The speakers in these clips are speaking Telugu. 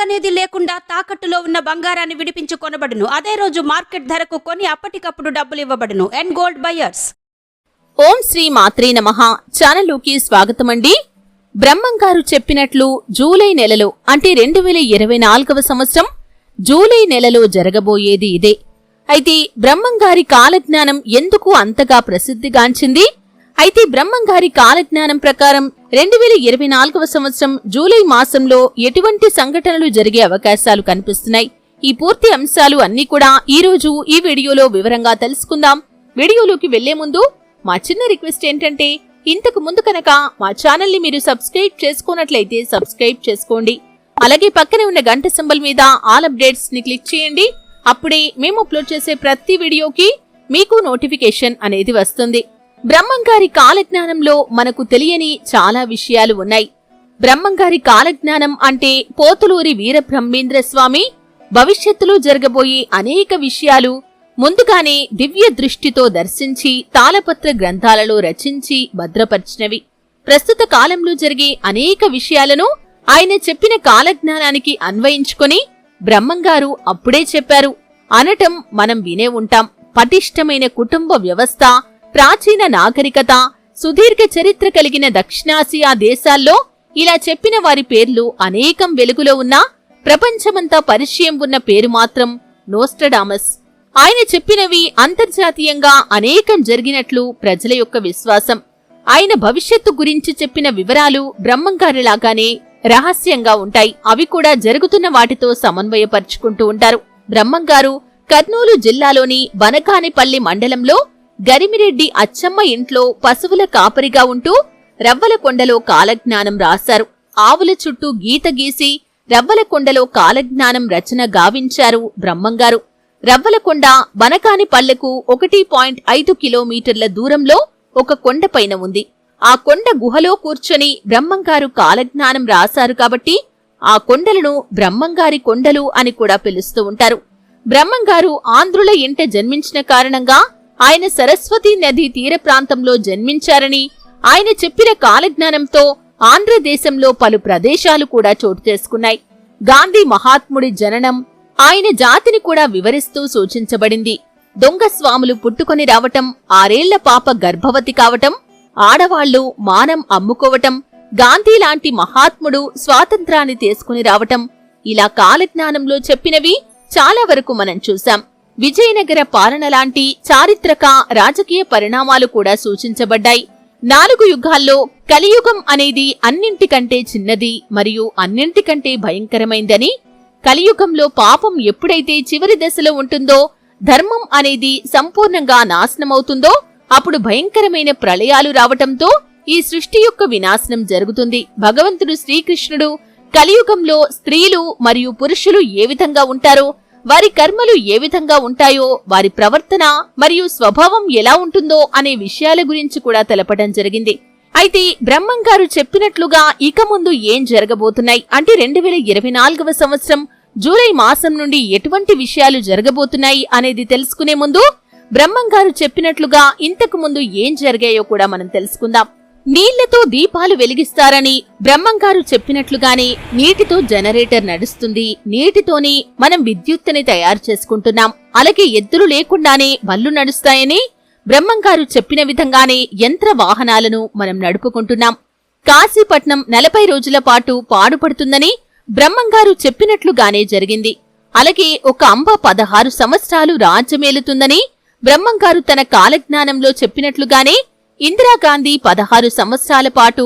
అనేది లేకుండా తాకట్టులో ఉన్న బంగారాన్ని విడిపించి కొనబడును అదే రోజు మార్కెట్ ధరకు కొని అప్పటికప్పుడు డబ్బులు ఇవ్వబడును. అండ్ గోల్డ్ బయర్స్ ఓం శ్రీ మాత్రే నమః. ఛానల్లోకి బ్రహ్మం గారు చెప్పినట్లు జూలై నెలలో అంటే రెండు వేల ఇరవై నాలుగవ సంవత్సరం జూలై నెలలో జరగబోయేది ఇదే. అయితే బ్రహ్మం గారి కాలజ్ఞానం ఎందుకు అంతగా ప్రసిద్ధిగాంచింది? అయితే బ్రహ్మంగారి కాలజ్ఞానం ప్రకారం రెండు వేల ఇరవై నాలుగవ సంవత్సరం జూలై మాసంలో ఎటువంటి సంఘటనలు జరిగే అవకాశాలు కనిపిస్తున్నాయి? ఈ పూర్తి అంశాలు అన్నీ కూడా ఈ రోజు ఈ వీడియోలో వివరంగా తెలుసుకుందాం. వీడియోలోకి వెళ్ళే ముందు మా చిన్న రిక్వెస్ట్ ఏంటంటే ఇంతకు ముందు కనుక మా ఛానల్ని మీరు సబ్స్క్రైబ్ చేసుకున్నట్లయితే సబ్స్క్రైబ్ చేసుకోండి. అలాగే పక్కనే ఉన్న గంట సింబల్ మీద ఆల్ అప్డేట్స్ని క్లిక్ చేయండి. అప్పుడే మేము అప్లోడ్ చేసే ప్రతి వీడియోకి మీకు నోటిఫికేషన్ అనేది వస్తుంది. బ్రహ్మంగారి కాలజ్ఞానంలో మనకు తెలియని చాలా విషయాలు ఉన్నాయి. బ్రహ్మంగారి కాలజ్ఞానం అంటే పోతులూరి వీరబ్రహ్మేంద్ర స్వామి భవిష్యత్తులో జరగబోయే అనేక విషయాలు ముందుగానే దివ్య దృష్టితో దర్శించి తాళపత్ర గ్రంథాలలో రచించి భద్రపరిచినవి. ప్రస్తుత కాలంలో జరిగే అనేక విషయాలను ఆయన చెప్పిన కాలజ్ఞానానికి అన్వయించుకొని బ్రహ్మంగారు అప్పుడే చెప్పారు. అనటం మనం వినే ఉంటాం. పటిష్టమైన కుటుంబ వ్యవస్థ ప్రాచీన నాగరికత సుదీర్ఘ చరిత్ర కలిగిన దక్షిణాసియా దేశాల్లో ఇలా చెప్పిన వారి పేర్లు అనేకం వెలుగులో ఉన్నా ప్రపంచమంతా పరిచయం ఉన్న పేరు మాత్రం నోస్ట్రడామస్. ఆయన చెప్పినవి అంతర్జాతీయంగా అనేకం జరిగినట్లు ప్రజల యొక్క విశ్వాసం. ఆయన భవిష్యత్తు గురించి చెప్పిన వివరాలు బ్రహ్మంగారిలాగానే రహస్యంగా ఉంటాయి. అవి కూడా జరుగుతున్న వాటితో సమన్వయపరుచుకుంటూ ఉంటారు. బ్రహ్మంగారు కర్నూలు జిల్లాలోని బనకానిపల్లి మండలంలో గరిమిరెడ్డి అచ్చమ్మ ఇంట్లో పశువుల కాపరిగా ఉంటూ రవ్వలకొండలో కాలజ్ఞానం రాశారు. ఆవుల చుట్టూ గీత గీసి రవ్వలకొండలో కాలజ్ఞానం రచన గావించారు బ్రహ్మంగారు. రవ్వలకొండ బనకానిపల్లెకు ఒకటి పాయింట్ ఐదు కిలోమీటర్ల దూరంలో ఒక కొండపైన ఉంది. ఆ కొండ గుహలో కూర్చొని బ్రహ్మంగారు కాలజ్ఞానం రాశారు కాబట్టి ఆ కొండలను బ్రహ్మంగారి కొండలు అని కూడా పిలుస్తూ ఉంటారు. బ్రహ్మంగారు ఆంధ్రుల ఇంట జన్మించిన కారణంగా ఆయన సరస్వతి నది తీర ప్రాంతంలో జన్మించారని ఆయన చెప్పిన కాలజ్ఞానంతో ఆంధ్రదేశంలో పలు ప్రదేశాలు కూడా చోటు చేసుకున్నాయి. గాంధీ మహాత్ముడి జననం ఆయన జాతిని కూడా వివరిస్తూ సూచించబడింది. దొంగ స్వాములు పుట్టుకొని రావటం ఆరేళ్ళ పాప గర్భవతి కావటం ఆడవాళ్ళు మానం అమ్ముకోవటం గాంధీ లాంటి మహాత్ముడు స్వాతంత్రాన్ని తీసుకుని రావటం ఇలా కాలజ్ఞానంలో చెప్పినవి చాలా వరకు మనం చూశాం. విజయనగర పాలన లాంటి చారిత్రక రాజకీయ పరిణామాలు కూడా సూచించబడ్డాయి. నాలుగు యుగాల్లో కలియుగం అనేది అన్నింటికంటే చిన్నది మరియు అన్నింటికంటే భయంకరమైందని కలియుగంలో పాపం ఎప్పుడైతే చివరి దశలో ఉంటుందో ధర్మం అనేది సంపూర్ణంగా నాశనమవుతుందో అప్పుడు భయంకరమైన ప్రళయాలు రావటంతో ఈ సృష్టి యొక్క వినాశనం జరుగుతుంది. భగవంతుడు శ్రీకృష్ణుడు కలియుగంలో స్త్రీలు మరియు పురుషులు ఏ విధంగా ఉంటారో వారి కర్మలు ఏ విధంగా ఉంటాయో వారి ప్రవర్తన మరియు స్వభావం ఎలా ఉంటుందో అనే విషయాల గురించి కూడా తెలపడం జరిగింది. అయితే బ్రహ్మం గారు చెప్పినట్లుగా ఇక ముందు ఏం జరగబోతున్నాయి? అంటే రెండు వేల ఇరవై నాలుగవ సంవత్సరం జూలై మాసం నుండి ఎటువంటి విషయాలు జరగబోతున్నాయి అనేది తెలుసుకునే ముందు బ్రహ్మం గారు చెప్పినట్లుగా ఇంతకు ముందు ఏం జరిగాయో కూడా మనం తెలుసుకుందాం. నీళ్ళతో దీపాలు వెలిగిస్తారని బ్రహ్మంగారు చెప్పినట్లుగానే నీటితో జనరేటర్ నడుస్తుంది. నీటితోనే మనం విద్యుత్తుని తయారు చేసుకుంటున్నాం. అలాగే ఎద్దులు లేకుండానే బళ్ళు నడుస్తాయని బ్రహ్మంగారు చెప్పిన విధంగానే యంత్ర వాహనాలను మనం నడుపుకుంటున్నాం. కాశీపట్నం నలభై రోజుల పాటు పాడుపడుతుందని బ్రహ్మంగారు చెప్పినట్లుగానే జరిగింది. అలాగే ఒక అంబ పదహారు సంవత్సరాలు రాజ్యమేలుతుందని బ్రహ్మంగారు తన కాలజ్ఞానంలో చెప్పినట్లుగానే ఇందిరాగాంధీ పదహారు సంవత్సరాల పాటు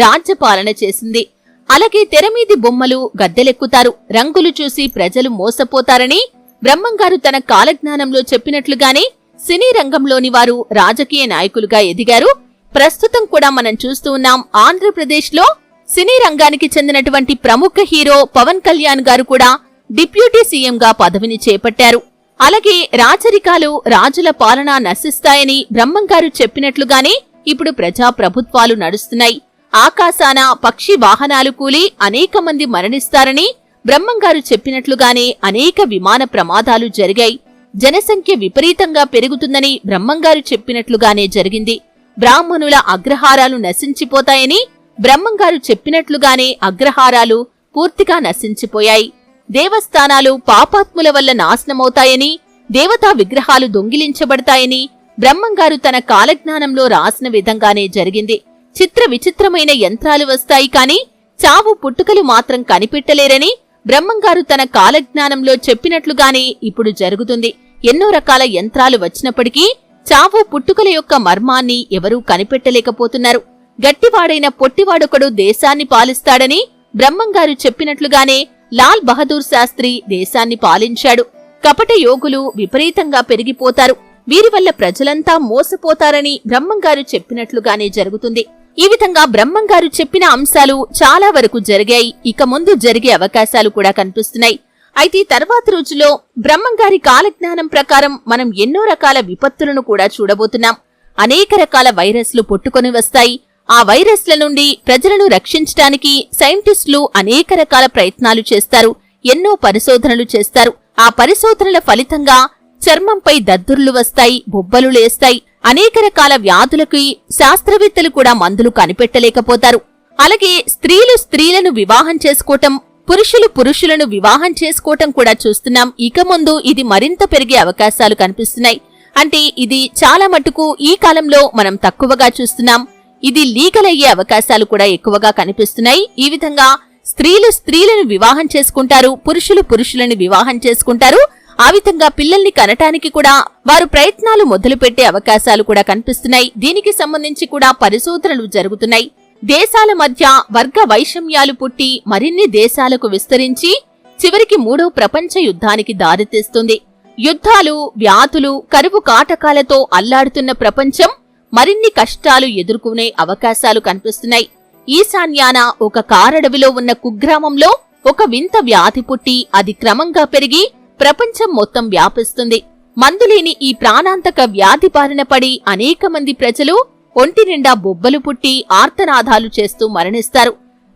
రాజ్యపాలన చేసింది. అలాగే తెరమీది బొమ్మలు గద్దెలెక్కుతారు. రంగులు చూసి ప్రజలు మోసపోతారని బ్రహ్మంగారు తన కాలజ్ఞానంలో చెప్పినట్లుగానే సినీ రంగంలోని వారు రాజకీయ నాయకులుగా ఎదిగారు. ప్రస్తుతం కూడా మనం చూస్తూ ఉన్నాం ఆంధ్రప్రదేశ్లో సినీ రంగానికి చెందినటువంటి ప్రముఖ హీరో పవన్ కళ్యాణ్ గారు కూడా డిప్యూటీ సీఎంగా పదవిని చేపట్టారు. అలాగే రాచరికాలు రాజుల పాలన నశిస్తాయని బ్రహ్మంగారు చెప్పినట్లుగానే ఇప్పుడు ప్రజా ప్రభుత్వాలు నడుస్తున్నాయి. ఆకాశాన పక్షి వాహనాలు కూలి అనేక మంది మరణిస్తారని బ్రహ్మంగారు చెప్పినట్లుగానే అనేక విమాన ప్రమాదాలు జరిగాయి. జనసంఖ్య విపరీతంగా పెరుగుతుందని బ్రహ్మంగారు చెప్పినట్లుగానే జరిగింది. బ్రాహ్మణుల అగ్రహారాలు నశించిపోతాయని బ్రహ్మంగారు చెప్పినట్లుగానే అగ్రహారాలు పూర్తిగా నశించిపోయాయి. దేవస్థానాలు పాపాత్ముల వల్ల నాశనమవుతాయని దేవతా విగ్రహాలు దొంగిలించబడతాయని బ్రహ్మంగారు తన కాలజ్ఞానంలో రాసిన విధంగానే జరిగింది. చిత్ర విచిత్రమైన యంత్రాలు వస్తాయి కాని చావు పుట్టుకలు మాత్రం కనిపెట్టలేరని బ్రహ్మంగారు తన కాలజ్ఞానంలో చెప్పినట్లుగానే ఇప్పుడు జరుగుతుంది. ఎన్నో రకాల యంత్రాలు వచ్చినప్పటికీ చావు పుట్టుకల యొక్క మర్మాన్ని ఎవరూ కనిపెట్టలేకపోతున్నారు. గట్టివాడైన పొట్టివాడొకడు దేశాన్ని పాలిస్తాడని బ్రహ్మంగారు చెప్పినట్లుగానే లాల్ బహదూర్ శాస్త్రి దేశాన్ని పాలించాడు. కపట యోగులు విపరీతంగా పెరిగిపోతారు. వీరి వల్ల ప్రజలంతా మోసపోతారని బ్రహ్మంగారు చెప్పినట్లుగానే జరుగుతుంది. ఈ విధంగా బ్రహ్మంగారు చెప్పిన అంశాలు చాలా వరకు జరిగాయి. ఇక ముందు జరిగే అవకాశాలు కూడా కనిపిస్తున్నాయి. అయితే తర్వాత రోజుల్లో బ్రహ్మంగారి కాలజ్ఞానం ప్రకారం మనం ఎన్నో రకాల విపత్తులను కూడా చూడబోతున్నాం. అనేక రకాల వైరస్లు పుట్టుకొని వస్తాయి. ఆ వైరస్ల నుండి ప్రజలను రక్షించటానికి సైంటిస్టులు అనేక రకాల ప్రయత్నాలు చేస్తారు ఎన్నో పరిశోధనలు చేస్తారు. ఆ పరిశోధనల ఫలితంగా చర్మంపై దద్దుర్లు వస్తాయి బొబ్బలు లేస్తాయి. అనేక రకాల వ్యాధులకి శాస్త్రవేత్తలు కూడా మందులు కనిపెట్టలేకపోతారు. అలాగే స్త్రీలు స్త్రీలను వివాహం చేసుకోవటం పురుషులు పురుషులను వివాహం చేసుకోవటం కూడా చూస్తున్నాం. ఇక ముందు ఇది మరింత పెరిగే అవకాశాలు కనిపిస్తున్నాయి. అంటే ఇది చాలా మటుకు ఈ కాలంలో మనం తక్కువగా చూస్తున్నాం. ఇది లీగల్ అయ్యే అవకాశాలు కూడా ఎక్కువగా కనిపిస్తున్నాయి. ఈ విధంగా స్త్రీలు స్త్రీలను వివాహం చేసుకుంటారు పురుషులు పురుషులను వివాహం చేసుకుంటారు. ఆ విధంగా పిల్లల్ని కనటానికి కూడా వారు ప్రయత్నాలు మొదలుపెట్టే అవకాశాలు కూడా కనిపిస్తున్నాయి. దీనికి సంబంధించి కూడా పరిశోధనలు జరుగుతున్నాయి. దేశాల మధ్య వర్గ వైషమ్యాలు పుట్టి మరిన్ని దేశాలకు విస్తరించి చివరికి మూడో ప్రపంచ యుద్ధానికి దారితీస్తుంది. యుద్ధాలు వ్యాధులు కరువు కాటకాలతో అల్లాడుతున్న ప్రపంచం మరిన్ని కష్టాలు ఎదుర్కొనే అవకాశాలు కనిపిస్తున్నాయి. ఈశాన్యాన ఒక కారడవిలో ఉన్న కుగ్రామంలో ఒక వింత వ్యాధి పుట్టి అది క్రమంగా పెరిగి ప్రపంచం మొత్తం వ్యాపిస్తుంది. మందులేని ఈ ప్రాణాంతక వ్యాధి బారిన పడి అనేక మంది ప్రజలు ఒంటి నిండా బొబ్బలు పుట్టి ఆర్తనాదాలు చేస్తూ మరణిస్తారు.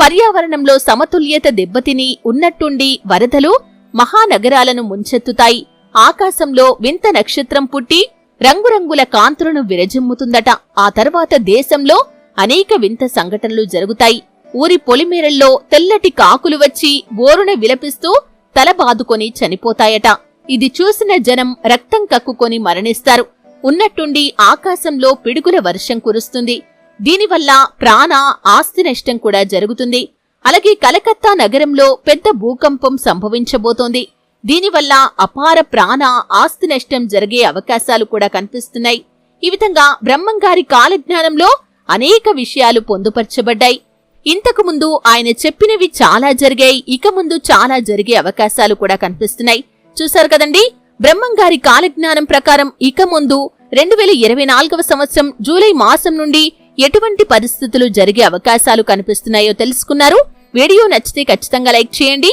పర్యావరణంలో సమతుల్యత దెబ్బతిని ఉన్నట్టుండి వరదలు మహానగరాలను ముంచెత్తుతాయి. ఆకాశంలో వింత నక్షత్రం పుట్టి రంగురంగుల కాంతులను విరజిమ్ముతుందట. ఆ తర్వాత దేశంలో అనేక వింత సంఘటనలు జరుగుతాయి. ఊరి పొలిమేరల్లో తెల్లటి కాకులు వచ్చి బోరున విలపిస్తూ తల బాదుకొని చనిపోతాయట. ఇది చూసిన జనం రక్తం కక్కుకొని మరణిస్తారు. ఉన్నట్టుండి ఆకాశంలో పిడుగుల వర్షం కురుస్తుంది. దీనివల్ల ప్రాణ ఆస్తి నష్టం కూడా జరుగుతుంది. అలాగే కలకత్తా నగరంలో పెద్ద భూకంపం సంభవించబోతోంది. దీనివల్ల అపార ప్రాణ ఆస్తి నష్టం జరిగే అవకాశాలు కూడా కనిపిస్తున్నాయి. ఈ విధంగా బ్రహ్మంగారి కాలజ్ఞానంలో అనేక విషయాలు పొందుపరచబడ్డాయి. ఇంతకు ముందు ఆయన చెప్పినవి చాలా జరిగాయి. ఇక ముందు చాలా జరిగే అవకాశాలు కూడా కనిపిస్తున్నాయి. చూశారు కదండి? బ్రహ్మంగారి కాలజ్ఞానం ప్రకారం ఇక ముందు రెండు వేల ఇరవై నాలుగవ సంవత్సరం జూలై మాసం నుండి ఎటువంటి పరిస్థితులు జరిగే అవకాశాలు కనిపిస్తున్నాయో తెలుసుకున్నారు. వీడియో నచ్చితే ఖచ్చితంగా లైక్ చేయండి.